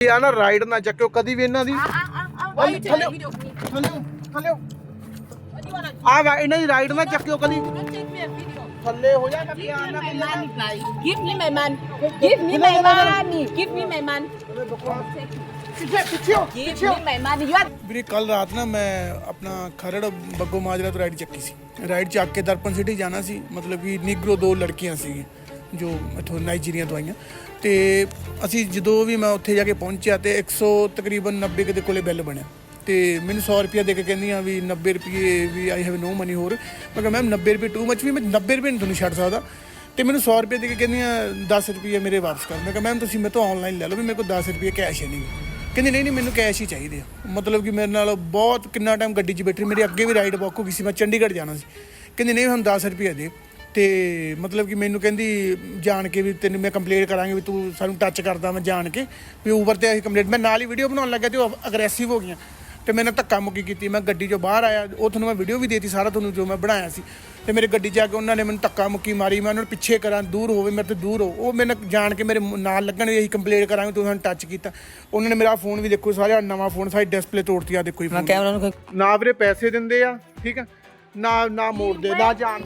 ਇਹ ਆ ਨਾ ਰਾਈਡ ਨਾ ਚੱਕਿਓ ਕਦੀ ਵੀ ਇਹਨਾਂ ਦੀ Ah, ah, ah. Why you taking a video of me? ਥੱਲੇ ਥੱਲੇ What do you wanna do? ਆ ਵਾ ਇਹਨਾਂ ਦੀ ਰਾਈਡ ਨਾ ਚੱਕਿਓ ਕਦੀ Don't take me a video. ਥੱਲੇ ਹੋ ਜਾ ਕਦੀ Give ਆ me ਨਾ my money, guys. Give me my money. Give me my money. Give me my money. ਪਿੱਛੇ ਪਿੱਛੇ ਹੋ Give ਪਿੱਛੇ me ਹੋ my money. You are ਵੀਰੇ ਕੱਲ ਰਾਤ ਨਾ ਮੈਂ ਆਪਣਾ ਖਰੜ ਬੱਗੋ ਮਾਜਰਾ ਤੋਂ ਰਾਈਡ ਚੱਕੀ ਸੀ ਰਾਈਡ ਚੱਕ ਕੇ ਦਰਪਨ ਸਿਟੀ ਜਾਣਾ ਸੀ ਮਤਲਬ ਕਿ ਨੀਗਰੋ ਦੋ ਲੜਕੀਆਂ ਸੀ ਜੋ ਇੱਥੋਂ ਨਾਈਜੀਰੀਆ ਤੋਂ ਆਈਆਂ। ਤੇ ਅਸੀਂ ਜਦੋਂ ਵੀ ਮੈਂ ਉੱਥੇ ਜਾ ਕੇ ਪਹੁੰਚਿਆ ਤੇ 100 ਤਕਰੀਬਨ 90 ਕੁ ਦੇ ਕੋਲੇ ਬਿੱਲ ਬਣਿਆ। ਤੇ ਮੈਨੂੰ 100 ਰੁਪਿਆ ਦੇ ਕੇ ਕਹਿੰਦੀਆਂ ਵੀ 90 ਰੁਪਏ ਵੀ ਆਈ ਹੈਵ ਨੋ ਮਨੀ ਹੋਰ। ਮੈਂ ਕਿਹਾ ਮੈਮ 90 ਰੁਪਏ ਟੂ ਮੱਚ ਵੀ ਮੈਂ 90 ਰੁਪਏ ਨਹੀਂ ਤੁਹਾਨੂੰ ਛੱਡ ਸਕਦਾ। ਤੇ ਮੈਨੂੰ 100 ਰੁਪਏ ਦੇ ਕੇ ਕਹਿੰਦੀਆਂ 10 ਰੁਪਏ ਮੇਰੇ ਵਾਪਸ ਕਰ। ਮੈਂ ਕਿਹਾ ਮੈਮ ਤੁਸੀਂ ਮੇਰੇ ਤੋਂ ਆਨਲਾਈਨ ਲੈ ਲਓ ਵੀ ਮੇਰੇ ਕੋਲ 10 ਰੁਪਏ ਕੈਸ਼ ਹੈ ਨਹੀਂ। ਕਹਿੰਦੀ, ਨਹੀਂ ਨਹੀਂ, ਮੈਨੂੰ ਕੈਸ਼ ਹੀ ਚਾਹੀਦੇ ਆ। ਮਤਲਬ ਕਿ ਮੇਰੇ ਨਾਲ ਬਹੁਤ ਕਿੰਨਾ ਟਾਈਮ ਗੱਡੀ 'ਚ ਬੈਠੀ, ਮੇਰੀ ਅੱਗੇ ਵੀ ਰਾਈਡ ਬੁੱਕ ਹੋ ਗਈ ਸੀ, ਮੈਂ ਚੰਡੀਗੜ੍ਹ ਜਾਣਾ ਸੀ। ਕਹਿੰਦੀ, ਨਹੀਂ, ਹੁਣ 10 ਰੁਪਏ ਦੇ। ਤੇ ਮਤਲਬ ਕਿ ਮੈਨੂੰ ਕਹਿੰਦੀ ਜਾਣ ਕੇ ਵੀ ਤੈਨੂੰ ਮੈਂ ਕੰਪਲੇਂਟ ਕਰਾਂਗੀ ਵੀ ਤੂੰ ਸਾਨੂੰ ਟੱਚ ਕਰਦਾ ਮੈਂ ਜਾਣ ਕੇ। ਵੀ ਊਬਰ ਤੇ ਅਸੀਂ ਕੰਪਲੇਂਟ ਮੈਂ ਨਾਲ ਹੀ ਵੀਡੀਓ ਬਣਾਉਣ ਲੱਗਾ ਤੇ ਉਹ ਅਗਰੈਸਿਵ ਹੋ ਗਈਆਂ। ਤੇ ਮੈਨੇ ਧੱਕਾ ਮੁੱਕੀ ਕੀਤੀ ਮੈਂ ਗੱਡੀ 'ਚੋਂ ਬਾਹਰ ਆਇਆ ਉਹ ਤੁਹਾਨੂੰ ਮੈਂ ਵੀਡੀਓ ਵੀ ਦੇਤੀ ਸਾਰਾ ਤੁਹਾਨੂੰ ਜੋ ਮੈਂ ਬਣਾਇਆ ਸੀ। ਤੇ ਮੇਰੇ ਗੱਡੀ 'ਚ ਆ ਕੇ ਉਹਨਾਂ ਨੇ ਮੈਨੂੰ ਧੱਕਾ ਮੁੱਕੀ ਮਾਰੀ ਮੈਂ ਉਹਨਾਂ ਨੂੰ ਪਿੱਛੇ ਕਰਾਂ ਦੂਰ ਹੋਵੇ ਮੇਰੇ ਤੋਂ ਦੂਰ ਹੋ ਉਹ ਮੈਨੂੰ ਜਾਣ ਕੇ ਮੇਰੇ ਨਾਲ ਲੱਗਣ ਵੀ ਇਹੀ ਕੰਪਲੇਂਟ ਕਰਾਂਗੇ ਤੂੰ ਸਾਨੂੰ ਟੱਚ ਕੀਤਾ। ਉਹਨਾਂ ਨੇ ਮੇਰਾ ਫੋਨ ਵੀ ਦੇਖੋ ਸਾਰਾ ਨਵਾਂ ਫੋਨ ਸਾਰੀ ਡਿਸਪਲੇ ਤੋੜਤੀ ਆ ਦੇਖੋ ਹੀ ਮੈਂ phone ਕੈਮਰਾ ਨੂੰ ਨਾ ਵੀਰੇ ਪੈਸੇ ਦਿੰਦੇ ਆ ਠੀਕ ਆ? ਨਾ ਨਾ ਮੋੜਦੇ ਨਾ ਜਾਣ।